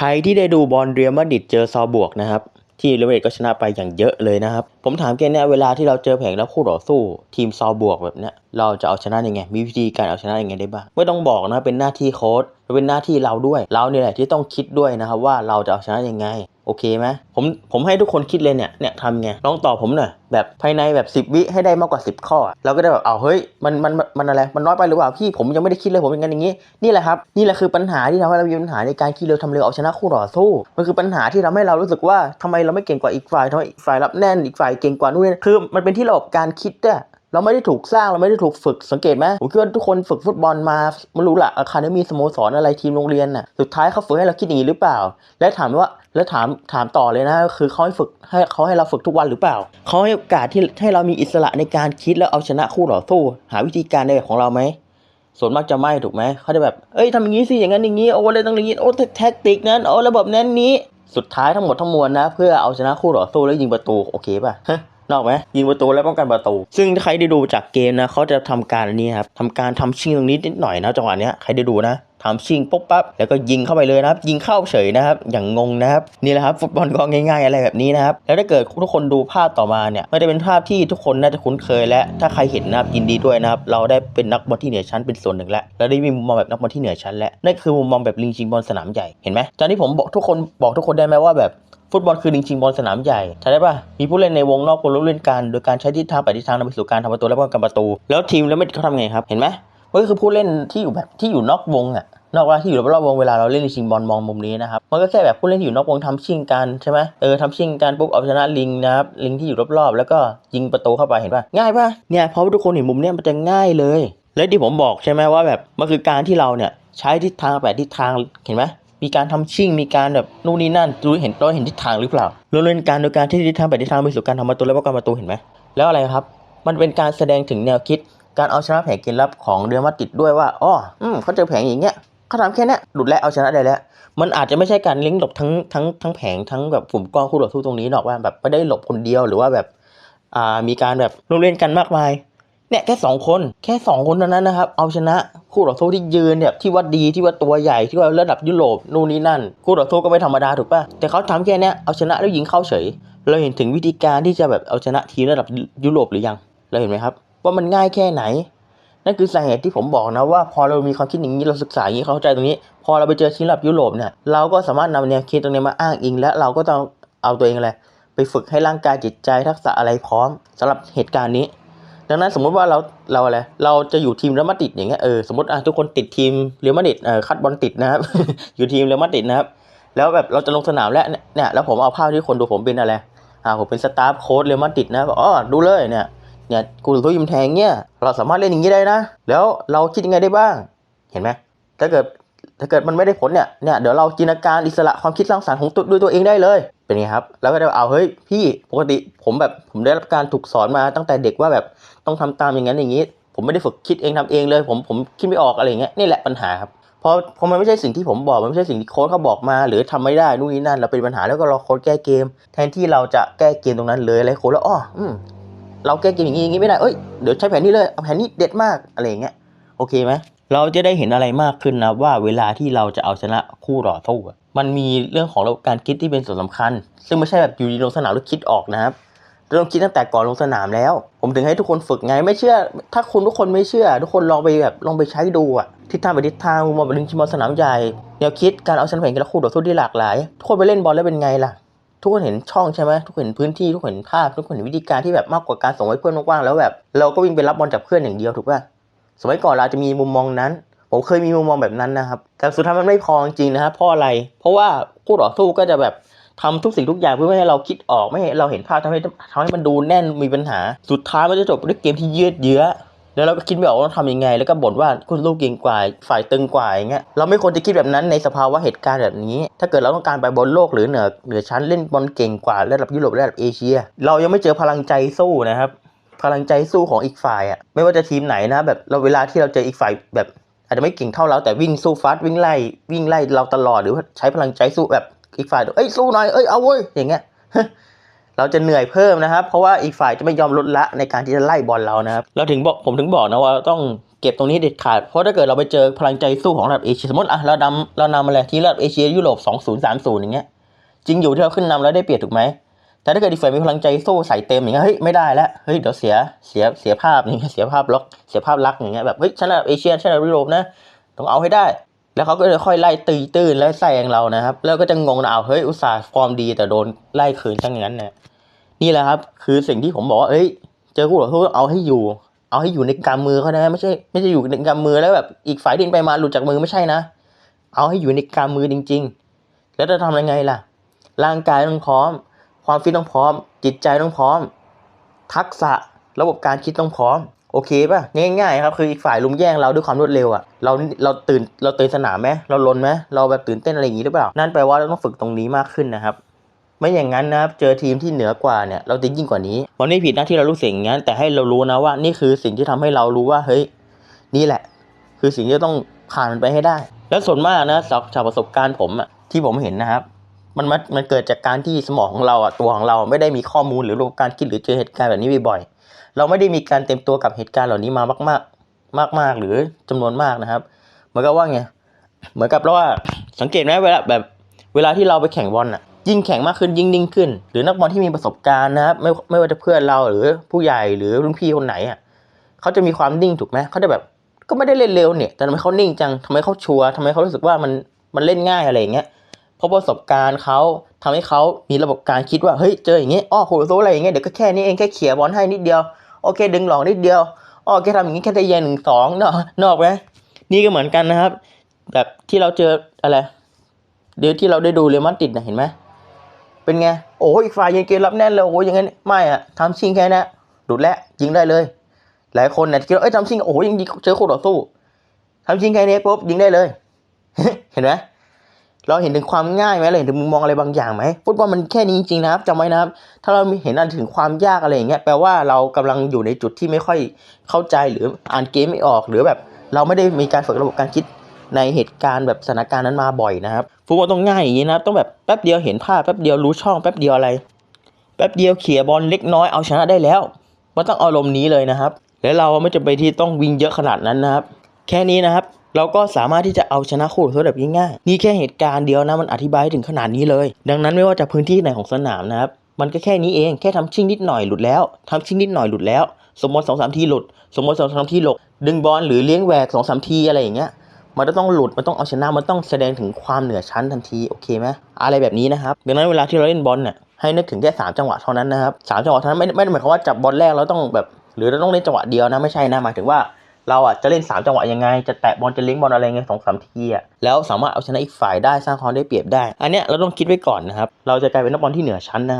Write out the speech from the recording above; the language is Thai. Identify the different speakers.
Speaker 1: ใครที่ได้ดูบอลเรียลมาดริดเจอซอลบวกนะครับ ที่เรอัลมาดริดก็ชนะไปอย่างเยอะเลยนะครับ ผมถามแกเนี่ยเวลาที่เราเจอแผงรับคู่ต่อสู้ทีมซอลบวกแบบเนี้ยเราจะเอาชนะยังไง มีวิธีการเอาชนะยังไงได้บ้างไม่ต้องบอกนะเป็นหน้าที่โค้ชเป็นหน้าที่เราด้วย เราเนี่ยแหละที่ต้องคิดด้วยนะครับว่าเราจะเอาชนะยังไงโอเคไหมผมผมให้ทุกคนคิดเลยเนี่ยเนี่ยทำไงลองตอบผมหน่อยแบบภายในแบบ 10 วิให้ได้มากกว่า 10 ข้อ เราก็ได้แบบเอาเฮ้ยมันมันมันอะไรมันน้อยไปหรือเปล่าพี่ผมยังไม่ได้คิดเลยผมเป็นกันอย่างนี้นี่แหละครับนี่แหละคือปัญหาที่ทำให้เรามีปัญหาในการคิดเร็วทำเร็วเอาชนะคู่ต่อสู้มันคือปัญหาที่ทำให้เรารู้สึกว่าทำไมเราไม่เก่งกว่าอีกฝ่ายทำไมอีกฝ่ายรับแน่นอีกฝ่ายเก่งกว่านู่นคือมันเป็นที่ระบบการคิดอะเราไม่ได้ถูกสร้างเราไม่ได้ถูกฝึกสังเกตไหมผมคิดว่าทุกคนฝึกฟุตบอลมาไม่รู้ละอาคาเดมีสโมสรอะไรทีมโรงเรียนน่ะสุดท้ายเขาฝึกให้เราคิดอย่างนี้หรือเปล่า และถามว่าแล้วถามถามต่อเลยนะ คือเขาให้ฝึกให้เขาให้เราฝึกทุกวันหรือเปล่าเขาให้โอกาสที่ให้เรามีอิสระในการคิดแล้วเอาชนะคู่ต่อสู้หาวิธีการในแบบของเราไหมส่วนมากจะไม่ถูกไหมเขาจะแบบเอ้ยทำอย่างนี้สิอย่างนั้นอย่างนี้โอ้เลยต้องอย่างนี้โอ้แท็กติกนั้นโอ้ระบบนั้นนี้ สุดท้ายทั้งหมดทั้งมวลนะ เพื่อเอาชนะคู่ต่อสู้แล้วยิงประตูโอเคป่ะนอกไหมยิงประตูแล้วป้องกันประตู ซึ่งถ้าใครได้ดูจากเกมนะเขาจะทำการนี้ครับทำการทำชิงตรงนี้นิดหน่อยนะจังหวะเนี้ยใครได้ดูนะ ทำชิงปุ๊บปั๊บแล้วก็ยิงเข้าไปเลยนะครับยิงเข้าเฉยนะครับอย่างงงนะครับนี่แหละครับฟุตบอลก็ง่าย ๆ อะไรแบบนี้นะครับแล้วถ้าเกิดทุกคนดูภาพต่อมาเนี่ยไม่ได้เป็นภาพที่ทุกคนน่าจะคุ้นเคย และถ้าใครเห็นนะครับยินดีด้วยนะครับเราได้เป็นนักบอลที่เหนือชั้นเป็นส่วนหนึ่งแล้วและได้มีมุมมองแบบนักบอลที่เหนือชั้นแล้วนั่นคือมุมมองแบบลิงชิงบอลสนามใหญ่เห็นไหมตอนที่ผมบอกทุกคนบอกทุกคนได้ไหมว่าแบบฟุตบอลคือลิงชิงบอลสนามใหญ่ใช่ได้ปะมีผู้เล่นในวงนอกวงรู้เล่นกันโดยการใช้ทิศทางไปทิศทางนำไปสู่การทำประตูและป้องกันประตู แล้วทีมแล้วไม่เขาทำไงครับเห็นไหมก็คือผู้เล่นที่อยู่แบบที่อยู่นอกวงอะ นอกเว่าที่อยู่รอบวงเวลาเราเล่นลิงชิงบอลมองมุมนี้นะครับมันก็แค่แบบผู้เล่นที่อยู่นอกวงทำชิงกันใช่ไหมเออทำชิงกันปุ๊บเอาชนะลิงนะครับลิงที่อยู่รอบๆ แล้วก็ยิงประตูเข้าไปเห็นป่ะง่ายป่ะเนี่ยเพราะทุกคนเห็นมุมเนี้ยมันจะง่ายเลย และที่ผมบอกใช่ไหมว่าแบบมันคือการที่เราเนี่ยใช้ทิศทางแปดทิศทางเห็นไหมมีการทำชิ่งมีการแบบนู่นนี่นั่นดูเห็นเราเห็นทิศทางหรือเปล่าเราเล่นการโดยการที่ทิศทางไปทิศทางไปสู่การทำประตูและป้องกันประตูเห็นไหมแล้วอะไรครับ มันเป็นการแสดงถึงแนวคิดการเอาชนะแผงเกมรับของเรอัลมาดริดด้วยว่าอ๋ออืมเขาเจอแผงอย่างเงี้ย เขาทำแค่นี้หลุดแล้วเอาชนะได้แล้ว มันอาจจะไม่ใช่การเลิงก์หลบทั้งทั้งทั้งแผงทั้งแบบกลุ่มกองคู่ต่อสู้ตรงนี้หรอกว่าแบบไม่ได้หลบคนเดียวหรือว่าแบบอ่ามีการแบบร่วมเล่นกันมากมายเนี่ยแค่สองคนแค่สองคนเท่านั้นนะครับเอาชนะคู่ต่อสู้ที่ยืนเนี่ยที่ว่าดีที่ว่าตัวใหญ่ที่ว่าระดับยุโรปนู่นนี่นั่น คู่ต่อสู้ก็ไม่ธรรมดาถูกป่ะแต่เขาทำแค่นี้เอาชนะแล้วยิงเข้าเฉย เราเห็นถึงวิธีการที่จะแบบเอาชนะทีมระดับยุโรปหรือยังเราเห็นไหมครับ ว่ามันง่ายแค่ไหน นั่นคือสาเหตุที่ผมบอกนะว่าพอเรามีความคิดอย่างนี้เราศึกษาอย่างนี้เข้าใจตรงนี้ พอเราไปเจอทีมระดับยุโรปเนี่ยเราก็สามารถนำแนวคิดตรงนี้มาอ้างอิง และเราก็ต้องเอาตัวเองอะไรไปฝึกให้ร่างกายจิตใจทักษะอะไรพร้อมสำหรับเหตุการณ์นี้ ดังนั้นสมมุติว่าเราเราอะไรเราจะอยู่ทีมเรอัลมาดริดอย่างเงี้ยเออสมมติอะทุกคนติดทีมเรอัลมาดริดเออคัดบอลติดนะครับอยู่ทีมเรอัลมาดริดนะครับแล้วแบบเราจะลงสนามแล้วเนี่ยเนี่ยแล้วผมเอาภาพที่คนดูผมเป็นอะไรอ่าผมเป็นสตาฟโค้ชเรอัลมาดริดนะอ๋อดูเลยเนี่ย เนี่ยกูถูกยิมแทงเนี่ยเราสามารถเล่นอย่างนี้ได้นะ แล้วเราคิดยังไงได้บ้าง เห็นไหมถ้าเกิดถ้าเกิดมันไม่ได้ผลเนี่ยเนี่ยเดี๋ยวเราจินตนาการอิสระความคิดสร้างสรรค์ของตัวด้วยตัวเองได้เลยเป็นไงครับ แล้วก็ได้เอาเฮ้ยพี่ปกติผมแบบผมได้รับการถูกสอนมาตั้งแต่เด็กว่าแบบต้องทำตามอย่างนั้นอย่างนี้ ผมไม่ได้ฝึกคิดเองทำเองเลย ผมผมคิดไม่ออกอะไรเงี้ยนี่แหละปัญหาครับเพราะเพราะมันไม่ใช่สิ่งที่ผมบอกมันไม่ใช่สิ่งที่โค้ชเขาบอกมา หรือทำไม่ได้นู่นนี่นั่นเราเป็นปัญหาแล้วก็รอโค้ชแก้เกม แทนที่เราจะแก้เกมตรงนั้นเลยอะไรโค้ชแล้วอ้ออืม เราแก้เกมอย่างนี้อย่างนี้ไม่ได้เอ้ยเดี๋ยวใช้แผนนี้เลยเอาแผนนี้เด็ดมากอะไรอย่างเงี้ยโอเคไหมเราจะได้เห็นอะไรมากขึ้นนะว่าเวลาที่เราจะเอาชนะคู่ต่อสู้อะมันมีเรื่องของการคิดที่เป็นส่วนสำคัญ ซึ่งไม่ใช่แบบอยู่ดีลงสนามแล้วคิดออกนะครับเราต้องคิดตั้งแต่ก่อนลงสนามแล้ว ผมถึงให้ทุกคนฝึกไงไม่เชื่อ ถ้าคุณทุกคนไม่เชื่อ ทุกคนลองไปแบบลองไปใช้ดูอะทิศทางไปทิศทางมุมมองไปลิงชิมอสนามใหญ่แนวคิดการเอาชนะแข่งกับคู่ต่อสู้ที่หลากหลายทุกคนไปเล่นบอลแล้วเป็นไงล่ะ ทุกคนเห็นช่องใช่ไหมทุกคนเห็นพื้นที่ทุกคนเห็นภาพทุกคนเห็นวิธีการที่แบบมากกว่าการส่งให้เพื่อนกว้างๆแล้วแบบเราก็วิ่งไปรับบอลจากเพื่อนอย่างเดียวถูกป่ะสมัยก่อนเราจะมีมุมมองนั้น ผมเคยมีมุมมองแบบนั้นนะครับแต่สุดท้ายมันไม่พอจริงนะครับเพราะอะไร เพราะว่าคู่ต่อสู้ก็จะแบบทำทุกสิ่งทุกอย่างเพื่อไม่ให้เราคิดออกไม่ให้เราเห็นภาพทำให้ทำให้มันดูแน่นมีปัญหา สุดท้ายมันจะจบด้วยเกมที่ยืดเยื้อ แล้วเราก็คิดไม่ออกว่าต้องทำยังไง แล้วก็บ่นว่าคู่ต่อสู้เก่งกว่าฝ่ายตึงกว่าอย่างเงี้ยเราไม่ควรจะคิดแบบนั้นในสภาวะเหตุการณ์แบบนี้ ถ้าเกิดเราต้องการไปบอลโลกหรือเหนือเหนือชั้นเล่นบอลเก่งกว่าระดับยุโรประดับเอเชีย เรายังไม่เจอพลังใจสู้นะครับพลังใจสู้ของอีกฝ่ายอะไม่ว่าจะทีมไหนนะแบบเราเวลาที่เราเจออีกฝ่ายแบบอาจจะไม่เก่งเท่าเราแต่วิ่งสู้ฟาสต์วิ่งไล่วิ่งไล่เราตลอดหรือว่าใช้พลังใจสู้แบบอีกฝ่ายเอ้ยสู้หน่อยเอ้ยเอาเว้ยอย่างเงี้ย เราจะเหนื่อยเพิ่มนะครับ เพราะว่าอีกฝ่ายจะไม่ยอมลดละในการที่จะไล่บอลเรานะครับเราถึงบอกผมถึงบอกนะว่าต้องเก็บตรงนี้เด็ดขาด เพราะถ้าเกิดเราไปเจอพลังใจสู้ของระดับเอเชียสมมติอะเรานำเรานำอะไรทีมระดับเอเชียยุโรป2030อย่างเงี้ยจริงอยู่ที่เราขึ้นนำแล้วได้เปรียบถูกไหมแต่ถ้าเกิดอีกฝ่ายมีพลังใจสู้ใส่เต็มอย่างเงี้ยเฮ้ยไม่ได้แล้วเฮ้ยเดี๋ยวเสียเสียเสียภาพอย่างเงี้ยเสียภาพล็อกเสียภาพลักษณ์อย่างเงี้ยแบบเฮ้ยฉันระดับเอเชียฉันระดับยุโรปนะต้องเอาให้ได้ แล้วเขาก็จะค่อยไล่ตีตื้นแล้วแซงเรานะครับ แล้วก็จะงงนะเอาเฮ้ยอุตส่าห์ฟอร์มดีแต่โดนไล่คืนทั้งนั้นเนี่ยนี่แหละครับ คือสิ่งที่ผมบอกว่าเอ้ย เจอคู่ต่อสู้เอาให้อยู่ เอาให้อยู่ในกำมือเขานะไม่ใช่ไม่ใช่อยู่ในกำมือแล้วแบบอีกฝ่ายดินไปมาหลุดจากมือไม่ใช่นะ เอาให้อยู่ในกำมือจริง ๆ แล้วจะทำยังไงล่ะ ร่างกายต้องพร้อม ความฟิตต้องพร้อม จิตใจต้องพร้อม ทักษะระบบการคิดต้องพร้อม โอเคป่ะง่ายๆครับคืออีกฝ่ายลุมแย่งเราด้วยความรวดเร็วอะเราเราตื่นเราตื่นสนามไหมเราลนไหมเราแบบตื่นเต้นอะไรอย่างนี้หรือเปล่า นั่นแปลว่าเราต้องฝึกตรงนี้มากขึ้นนะครับไม่อย่างนั้นนะครับเจอทีมที่เหนือกว่าเนี่ยเราจะยิ่งกว่านี้มันไม่ผิดนะที่เรารู้สึกอย่างนั้น แต่ให้เรารู้นะว่านี่คือสิ่งที่ทำให้เรารู้ว่าเฮ้ยนี่แหละ คือสิ่งที่ต้องผ่านมันไปให้ได้ แล้วส่วนมากนะจากจากประสบการณ์ผมอะที่ผมเห็นนะครับมันมันมันเกิดจากการที่สมองของเราอะตัวของเราไม่ได้มีข้อมูลหรือระบบการคิดหรือเจอเหตุการณ์แบบนี้บ่อยๆ เราไม่ได้มีการเต็มตัวกับเหตุการณ์เหล่านี้มามากมากมากมากหรือจำนวนมากนะครับ เหมือนกับว่าไงเหมือนกับเราว่าสังเกตไหมเวลาแบบเวลาที่เราไปแข่งบอลอะยิ่งแข่งมากขึ้นยิ่งนิ่งขึ้น หรือนักบอลที่มีประสบการณ์นะครับไม่ไม่ว่าจะเพื่อนเราหรือผู้ใหญ่หรือรุ่นพี่คนไหนอะเขาจะมีความนิ่งถูกไหมเขาจะแบบก็ไม่ได้เล่นเร็วเนี่ย แต่ทำไมเขานิ่งจังทำไมเขาชัวร์ทำไมเขารู้สึกว่ามันมันเล่นง่ายอะไรอย่างเงี้ยเพราะประสบการณ์เขาทำให้เขามีระบบการคิดว่าเฮ้ยเจออย่างเงี้ยอ้อโหโซอะไรอย่างเงี้ยเดี๋ยวก็แค่นี้เองแค่เขี่ยบอลให้นิดเดียว โอเค ดึงหลอกนิดเดียวอ้อแค่ทำอย่างงี้แค่ได้เย็นหนึ่งสองเนาะนอกไหมนี่ก็เหมือนกันนะครับ แบบที่เราเจออะไรเดี๋ยวที่เราได้ดูเรอัลมาดริดนะเห็นไหมเป็นไงโอ้อีกฝ่ายยิงเกมรับแน่นเลยโอ้ยอย่างงั้นไม่อะทำชิงแค่นี้หลุดแล้วยิงได้เลย หลายคนเนี่ยคิดว่าเอ้ยทำชิงโอ้โหยิงเจอคู่ต่อสู้ทำชิงแค่นี้ปุ๊บยิงได้เลย เห็นไหม เราเห็นถึงความง่ายไหมเราเห็นถึงมุมมองอะไรบางอย่างไหมฟุตบอลมันแค่นี้จริงๆนะครับจำไว้นะครับ ถ้าเราเห็นอันถึงความยากอะไรอย่างเงี้ยแปลว่าเรากำลังอยู่ในจุดที่ไม่ค่อยเข้าใจหรืออ่านเกมไม่ออก หรือแบบเราไม่ได้มีการฝึกระบบการคิดในเหตุการณ์แบบสถานการณ์นั้นมาบ่อยนะครับฟุตบอลต้องง่ายอย่างนี้นะครับต้องแบบแป๊บเดียวเห็นภาพแป๊บเดียวรู้ช่องแป๊บเดียวอะไร แป๊บเดียวเขี่ยบอลเล็กน้อยเอาชนะได้แล้วมันต้องอารมณ์นี้เลยนะครับ และเราไม่จำเป็นที่ต้องวิ่งเยอะขนาดนั้นนะครับ แค่นี้นะครับ เราก็สามารถที่จะเอาชนะคู่ต่อสู้แบบง่ายๆนี่แค่เหตุการณ์เดียวนะมันอธิบายถึงขนาดนี้เลย ดังนั้นไม่ว่าจะพื้นที่ไหนของสนามนะครับมันก็แค่นี้เองแค่ทำชิ่งนิดหน่อยหลุดแล้วทำชิ่งนิดหน่อยหลุดแล้ว สมมติสองสามทีหลุด สมมติสองสามทีหลบดึงบอลหรือเลี้ยงแหวกสองสามทีอะไรอย่างเงี้ยมันจะต้องหลุด มันต้องเอาชนะ มันต้องแสดงถึงความเหนือชั้นทันที โอเคไหมอะไรแบบนี้นะครับ ดังนั้นเวลาที่เราเล่นบอลเนี่ย ให้นึกถึงแค่สามจังหวะเท่านั้นนะครับสามจังหวะเท่านั้นไม่ไม่ได้หมายความว่าจับบอลแรกเราต้องแบบ หรือเราต้องเล่นจังหวะเดียวนะ ไม่ใช่นะ หมายถึงว่า เราอะจะเล่นสามจังหวะยังไง จะแตะบอลจะเลี้ยงบอลอะไรเงี้ยสองสามทีอะแล้วสามารถเอาชนะอีกฝ่ายได้สร้างความได้เปรียบได้ อันเนี้ยเราต้องคิดไว้ก่อนนะครับ เราจะกลายเป็นนักบอลที่เหนือชั้นนะครับ